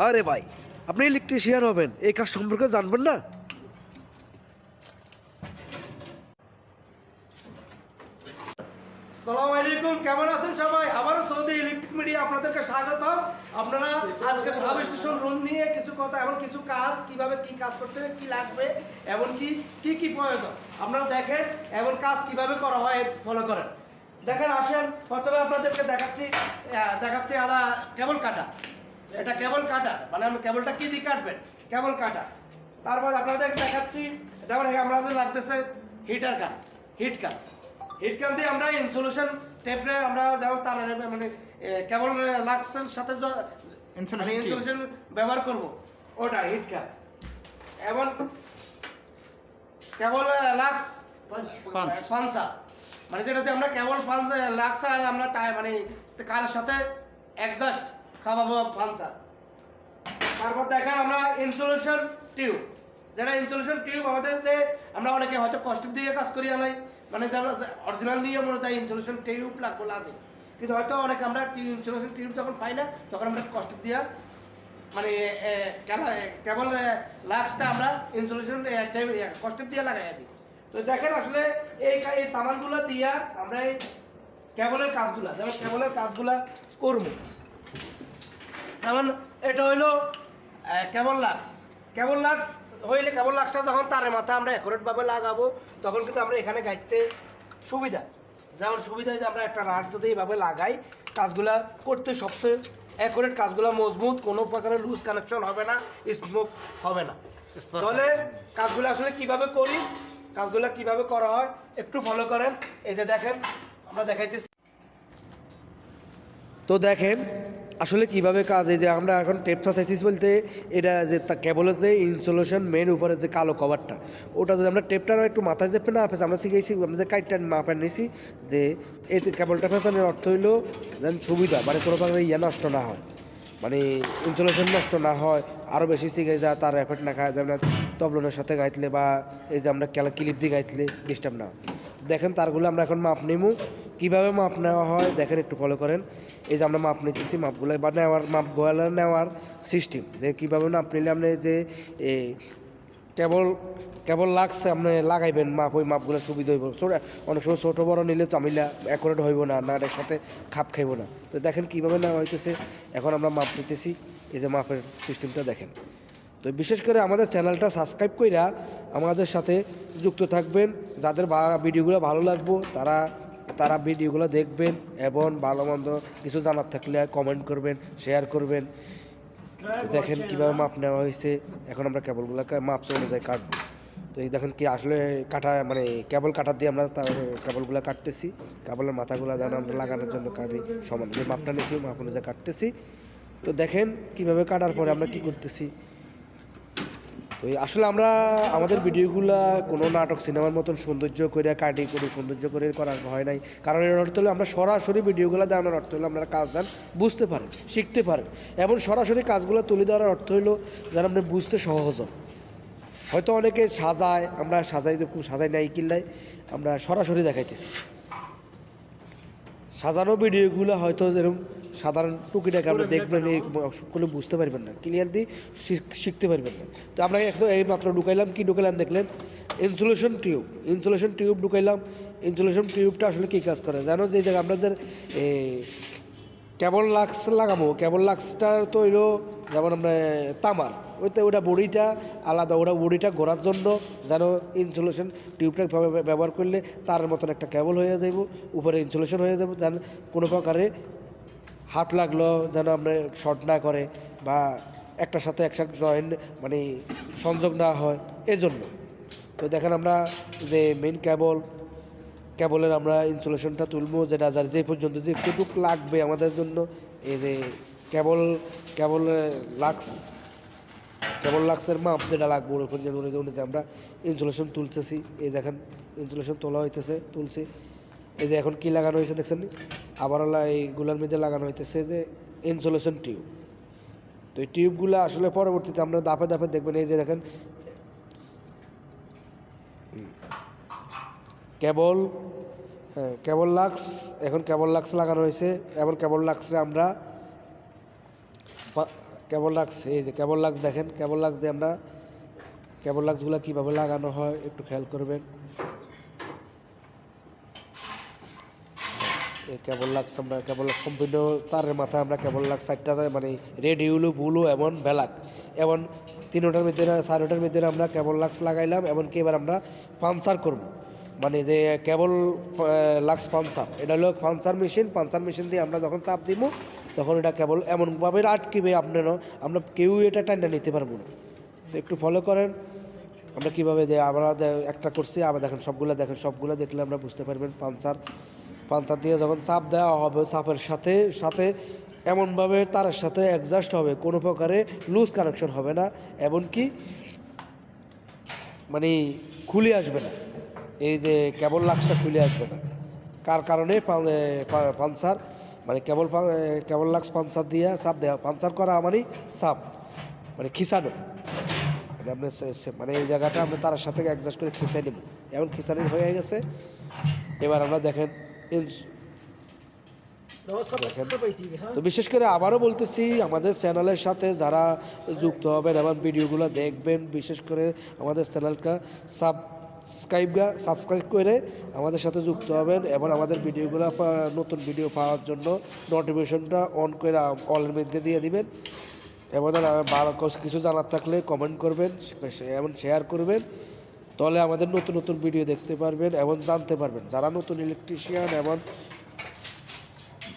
আরে ভাই, আপনি ইলেকট্রিশিয়ান হবেন, এই কাজ সম্পর্কে জানবেন না? আসসালামু আলাইকুম, কেমন আছেন সবাই? আবারও সৌদি ইলেকট্রিক মিডিয়া আপনাদেরকে স্বাগত আপনারা আজকে সাব স্টেশন রুম নিয়ে কিছু কথা কিছু কাজ, কীভাবে কি কাজ করতে, কি লাগবে এবং কি কি কি প্রয়োজন। আপনারা দেখেন এবং কাজ কীভাবে করা হয় ফলো করেন। দেখেন, আসেন, প্রথমে আপনাদেরকে দেখাচ্ছি দেখাচ্ছি আদা কেবল কাটা। এটা কেবল কাটা মানে আমি কেবলটা কি দিয়ে কাটবেন? কেবল কাটা তারপর আপনাদেরকে দেখাচ্ছি যেমন আমাদের লাগতেছে heater cut heat cut heat কান দিয়ে আমরা ইনসুলেশন টেপরে আমরা যেমন তার মানে কেবল লাক্সের সাথে ইনসুলেশন ব্যবহার করব। ওটা হিট কান এবং কেবল লাক্স. ফানসা মানে যেটাতে আমরা কেবল ফান্স লাক্সা আমরা মানে কারের সাথে অ্যাডজাস্ট খাওয়াবো ফানসা তারপর দেখেন আমরা ইনসুলেশন টিউব যেটা ইনসুলেশন টিউব আমাদের যে আমরা অনেকে হয়তো কষ্ট দিয়ে কাজ করি আলাই মানে অরিজিনাল নিয়ম অনুযায়ী ইনসুলেশন টিউব লাগবো লাগে কিন্তু হয়তো অনেকে আমরা ইনসুলেশন টিউব যখন পাই না, তখন আমরা কষ্ট দিয়া মানে কেবল লাক্সটা আমরা ইনসুলেশন কষ্ট দিয়ে লাগাই দিই। তো দেখেন আসলে এই এই সামানগুলো দিয়া আমরা এই কেবলের কাজগুলা, যেমন কেবলের কাজগুলা করব। যেমন এটা হইল কেবল লাক্স। কেবল লাক্স হইলে কেবল লাক্সটা যখন তারের মাথা আমরা অ্যাকুরেট ভাবে লাগাবো তখন কিন্তু আমরা এখানে গাইতে সুবিধা। যেমন সুবিধা যে আমরা একটা নাট যদি এইভাবে লাগাই কাজগুলা করতে সবচেয়ে অ্যাকুরেট কাজগুলো মজবুত কোনো প্রকারের লুজ কানেকশন হবে না স্মোক হবে না। তাহলে কাজগুলো আসলে কীভাবে করি কাজগুলো কীভাবে করা হয় একটু ফলো করেন। এই যে দেখেন আমরা দেখাইতেছি। তো দেখেন আসলে কীভাবে কাজ? এই যে আমরা এখন টেপ ফাঁসাইছিস বলতে এটা যে তা কেবলের যে ইনসুলেশন মেন উপরে যে কালো কভারটা ওটা যদি আমরা টেপটা একটু মাথায় চেপে না ফেসে, আমরা শিখেছি, আমরা যে কাইটটা মাপা নিয়েছি যে এই কেবলটা ফেসানোর অর্থ হইল যেন সুবিধা মানে কোনো প্রকার ইয়ে নষ্ট না হয় মানে ইনসুলেশন নষ্ট না হয় আরও বেশি শিখে যায় তার এফেক্ট না খায়, যেমন তবলনের সাথে গাইতলে বা এই যে আমরা কেলা ক্লিপ দিয়ে গাইতলে ডিস্টার্ব না দেখেন তারগুলো আমরা এখন মাপ নিমু। কীভাবে মাপ নেওয়া হয় দেখেন, একটু ফলো করেন। এই যে আমরা মাপ নিতেছি মাপগুলো বা নেওয়ার মাপ গোয়ালা নেওয়ার সিস্টেম যে কীভাবে মাপ নিলে আপনি যে কেবল কেবল লাগছে আপনি লাগাইবেন মাপ, ওই মাপগুলো সুবিধা হইব। অনেক সময় ছোটো বড়ো নিলে তো আমি অ্যাকোরেট হইব না না সাথে খাপ খাইব না। তো দেখেন কীভাবে নেওয়া হইতেছে, এখন আমরা মাপ নিতেছি। এই যে মাপের সিস্টেমটা দেখেন। তো বিশেষ করে আমাদের চ্যানেলটা সাবস্ক্রাইব কইরা আমাদের সাথে যুক্ত থাকবেন। যাদের ভিডিওগুলো ভালো লাগবো, তারা তারা ভিডিওগুলো দেখবেন এবং ভালো মন্দ কিছু জানার থাকলে কমেন্ট করবেন শেয়ার করবেন। দেখেন কীভাবে মাপ নেওয়া হয়েছে। এখন আমরা কেবলগুলো মাপ অনুযায়ী কাটবো। তো এই দেখেন কি আসলে কাটা মানে কেবল কাটা দিয়ে আমরা কেবলগুলো কাটতেছি। কেবলের মাথাগুলো যেন আমরা লাগানোর জন্য কাটি। সমান যে মাপটা নিয়েছি মাপ অনুযায়ী কাটতেছি। তো দেখেন কীভাবে কাটার পরে আমরা কি করতেছি। এই আসলে আমরা আমাদের ভিডিওগুলা কোনো নাটক, সিনেমার মতন সৌন্দর্য করে কাটি করে, সৌন্দর্য করে করা হয় নাই। কারণ এর অর্থ হলো আমরা সরাসরি ভিডিওগুলো দেওয়ানোর অর্থ হলো আপনারা কাজ দেন বুঝতে পারেন, শিখতে পারেন। এবং সরাসরি কাজগুলো তুলে দেওয়ার অর্থ হলো যেন আপনি বুঝতে সহজ হয় হয়তো অনেকে সাজায়, আমরা সাজাই সাজাই নাই কিনলাই আমরা সরাসরি দেখাইতেছি। সাজানো ভিডিওগুলো হয়তো এরকম সাধারণ টুকিটাকে আপনি দেখবেন এই কোনো বুঝতে পারবেন না। ক্লিয়ারলি শিখতে পারবেন না। তো আমরা এখন এই মাত্র ঢুকাইলাম। কি ঢুকাইলাম দেখলেন? ইনসুলেশন টিউব ইনসুলেশন টিউব ঢুকাইলাম। ইনসুলেশন টিউবটা আসলে কী কাজ করে? জানো যে জায়গায় আমরা যে কেবল লাক্স লাগাবো, কেবল লাক্সটা তো হইল যেমন আমরা তামার ওইতে ওটা বড়িটা আলাদা ওটা বড়িটা ঘোরার জন্য যেন ইনসুলেশন টিউবটা ব্যবহার করলে তার মতন একটা কেবল হয়ে যাইব, উপরে ইনসুলেশন হয়ে যাবে যেন কোনো প্রকারে হাত লাগল যেন আমরা শর্ট না করে বা একটার সাথে একসাথে জয়েন মানে সংযোগ না হয়, এজন্য। তো দেখেন আমরা যে মেন কেবল কেবলের আমরা ইনসুলেশনটা তুলবো যেটা যার যে পর্যন্ত যে কতটুক লাগবে আমাদের জন্য, এই যে কেবল কেবল লাক্স, কেবল লাক্সের মাপ যেটা লাগবে ওর উপর যে আমরা ইনসুলেশন তুলতেছি, এই দেখেন ইনসুলেশন তোলা হইতেছে, তুলছি এই যে এখন কি লাগানো হয়েছে দেখছেন নি? আবার হলো এইগুলোর মধ্যে লাগানো হইতেছে যে ইনসুলেশন টিউব তো এই টিউবগুলো আসলে পরবর্তীতে আমরা দাপে দাপে দেখবেন, এই যে দেখেন কেবল হ্যাঁ কেবল লাক্স, এখন কেবল লাক্স লাগানো হয়েছে। এবং কেবল লাক্সে আমরা কেবল লাক্স, এই যে কেবল লাক্স দেখেন, কেবল লাক্স দিয়ে আমরা কেবল লাক্সগুলো কীভাবে লাগানো হয় একটু খেয়াল করবেন। এই কেবল লাক্স আমরা, কেবল সম্পূর্ণ তারের মাথায় আমরা কেবল লাক্স চারটা মানে রেড, ইউলো, বুলো এবং ব্যালাক এবং মধ্যে না চারোটার মধ্যে আমরা কেবল লাক্স লাগাইলাম, এমনকি এবার আমরা পানসার করব। মানে যে কেবল লাক্স পানসার এটা হলো পানসার মেশিন পানসার মেশিন দিয়ে আমরা যখন চাপ দিব তখন এটা কেবল এমনভাবে আটকিবে আপনারও আমরা কেউ এটা টাইনা নিতে পারব না। তো একটু ফলো করেন, আমরা কীভাবে যে আমরা একটা করছি, আবার দেখেন সবগুলো দেখেন সবগুলো দেখলে আমরা বুঝতে পারবেন পানসার পানসার দিয়ে যখন চাপ দেওয়া হবে চাপের সাথে সাথে এমনভাবে তার সাথে অ্যাডজাস্ট হবে, কোনো প্রকারে লুজ কানেকশন হবে না, এমনকি মানে খুলে আসবে না। এই যে কেবল লাক্সটা খুলে আসবে না। কার কারণে? পা- এ, পা- পানসার। মানে কেবল কেবল লাক্স পানসার দিয়ে সাপ দেওয়া পানসার করা মানে সাপ। মানে খিসানো। মানে আপনি মানে এই জায়গাটা আমরা তার সাথে অ্যাডজাস্ট করে খিসাই নেব। এমন খিসানি হয়ে গেছে। এবার আমরা দেখেন দেখেন। তো বিশেষ করে আবারও বলতেছি আমাদের চ্যানেলের সাথে যারা যুক্ত হবেন এবং ভিডিওগুলো দেখবেন বিশেষ করে আমাদের চ্যানেলটা সাবস্ক্রাইব সাবস্ক্রাইব করে আমাদের সাথে যুক্ত হবেন এবং আমাদের ভিডিওগুলো নতুন ভিডিও পাওয়ার জন্য নোটিফিকেশনটা অন করে অলের মধ্যে দিয়ে দিবেন। এবং ভালো কিছু জানার থাকলে কমেন্ট করবেন এবং শেয়ার করবেন। তাহলে আমাদের নতুন নতুন ভিডিও দেখতে পারবেন এবং জানতে পারবেন। যারা নতুন ইলেকট্রিশিয়ান এবং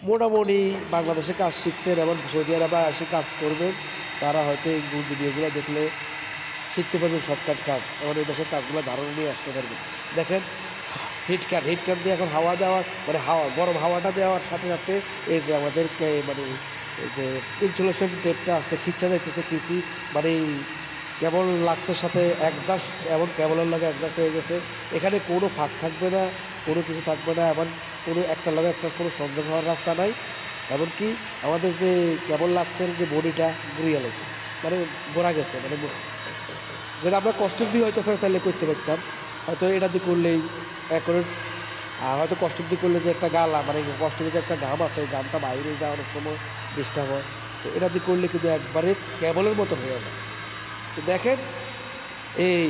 মোটামুটি বাংলাদেশে কাজ শিখছেন এবং সৌদি আরবে এসে কাজ করবেন, তারা হয়তো এই ভিডিওগুলো দেখলে শিখতে পারবেন শর্টকাট কাজ। এবং এই দেশের কাজগুলো ধারণা নিয়ে আসতে পারবেন দেখেন, হিট কাট হিট কাট দিয়ে এখন হাওয়া দেওয়ার মানে হাওয়া, গরম হাওয়াটা দেওয়ার সাথে সাথে এই যে আমাদেরকে মানে এই যে ইনসুলেশন টেপটা আসতে খিচ্ছা যাইতেছে কৃষি মানে কেবল লাক্সের সাথে অ্যাডজাস্ট এমন কেবলের লাগে অ্যাডজাস্ট হয়ে গেছে। এখানে কোনো ফাঁক থাকবে না, কোনো কিছু থাকবে না, এমন কোনো একটা লাগে একটা কোনো সংযোগ হওয়ার রাস্তা নাই। এমনকি আমাদের যে কেবল লাক্সের যে বডিটা গুড়িয়ে গেছে মানে গোড়া গেছে মানে যেটা আমরা কষ্টের দিয়ে হয়তো ফেসাইলে করতে পারতাম, হয়তো এটা দিয়ে করলেই অ্যাকোরেট আর হয়তো কষ্টের দিয়ে করলে যে একটা গালা মানে কষ্টের যে একটা গাম আছে গামটা বাইরে যা অনেক সময় ডিস্টার্ব হয়। তো এটা দিয়ে করলে কিন্তু একবারে কেবলের মতন হয়ে যায়। তো দেখেন, এই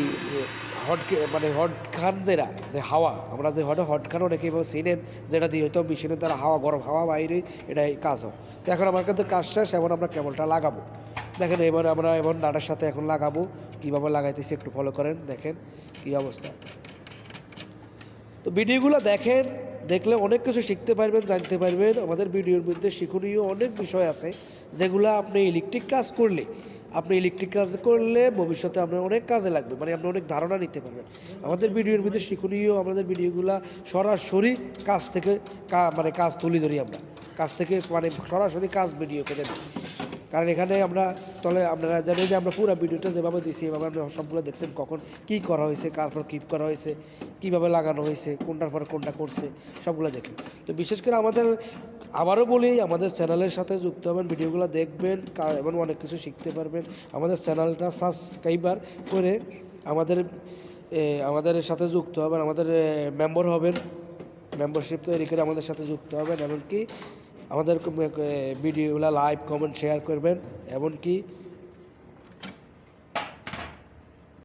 হট মানে হট খান যেটা, যে হাওয়া, আমরা যে হটে হট খান অনেকে এভাবে চিনেন, যেটা দিয়ে হয়তো মেশিনের দ্বারা হাওয়া, গরম হাওয়া বাইরে এটাই কাজ হয়। তো এখন আমার কাছে কাজ শেষ, এখন আমরা কেবলটা লাগাবো। দেখেন এবার আমরা এবার নাটার সাথে এখন লাগাবো কীভাবে লাগাইতেছি একটু ফলো করেন, দেখেন কী অবস্থা। তো ভিডিওগুলো দেখেন, দেখলে অনেক কিছু শিখতে পারবেন, জানতে পারবেন। আমাদের ভিডিওর মধ্যে শিক্ষণীয় অনেক বিষয় আছে, যেগুলো আপনি ইলেকট্রিক কাজ করলে, আপনি ইলেকট্রিক কাজ করলে ভবিষ্যতে আপনার অনেক কাজে লাগবে মানে আপনি অনেক ধারণা নিতে পারবেন। আমাদের ভিডিওর মধ্যে শিক্ষণীয় আমাদের ভিডিওগুলো সরাসরি কাজ থেকে মানে কাজ তুলে ধরি আমরা। কাজ থেকে মানে সরাসরি কাজ ভিডিও করে কারণ এখানে আমরা তলে আপনারা জানেন যে আমরা পুরো ভিডিওটা যেভাবে দিছি, এভাবে আপনারা সবগুলো দেখছেন কখন কি করা হয়েছে, কার পর কী করা হয়েছে, কীভাবে লাগানো হয়েছে, কোনটার পর কোনটা করছে, সবগুলো দেখি তো বিশেষ করে আমাদের, আবারও বলি, আমাদের চ্যানেলের সাথে যুক্ত হবেন, ভিডিওগুলো দেখবেন এবং অনেক কিছু শিখতে পারবেন। আমাদের চ্যানেলটা সাবস্ক্রাইবার করে আমাদের আমাদের সাথে যুক্ত হবেন, আমাদের মেম্বার হবেন। মেম্বারশিপ তৈরি করে আমাদের সাথে যুক্ত হবেন, এমনকি আমাদের ভিডিওগুলো লাইভ কমেন্ট শেয়ার করবেন। এমনকি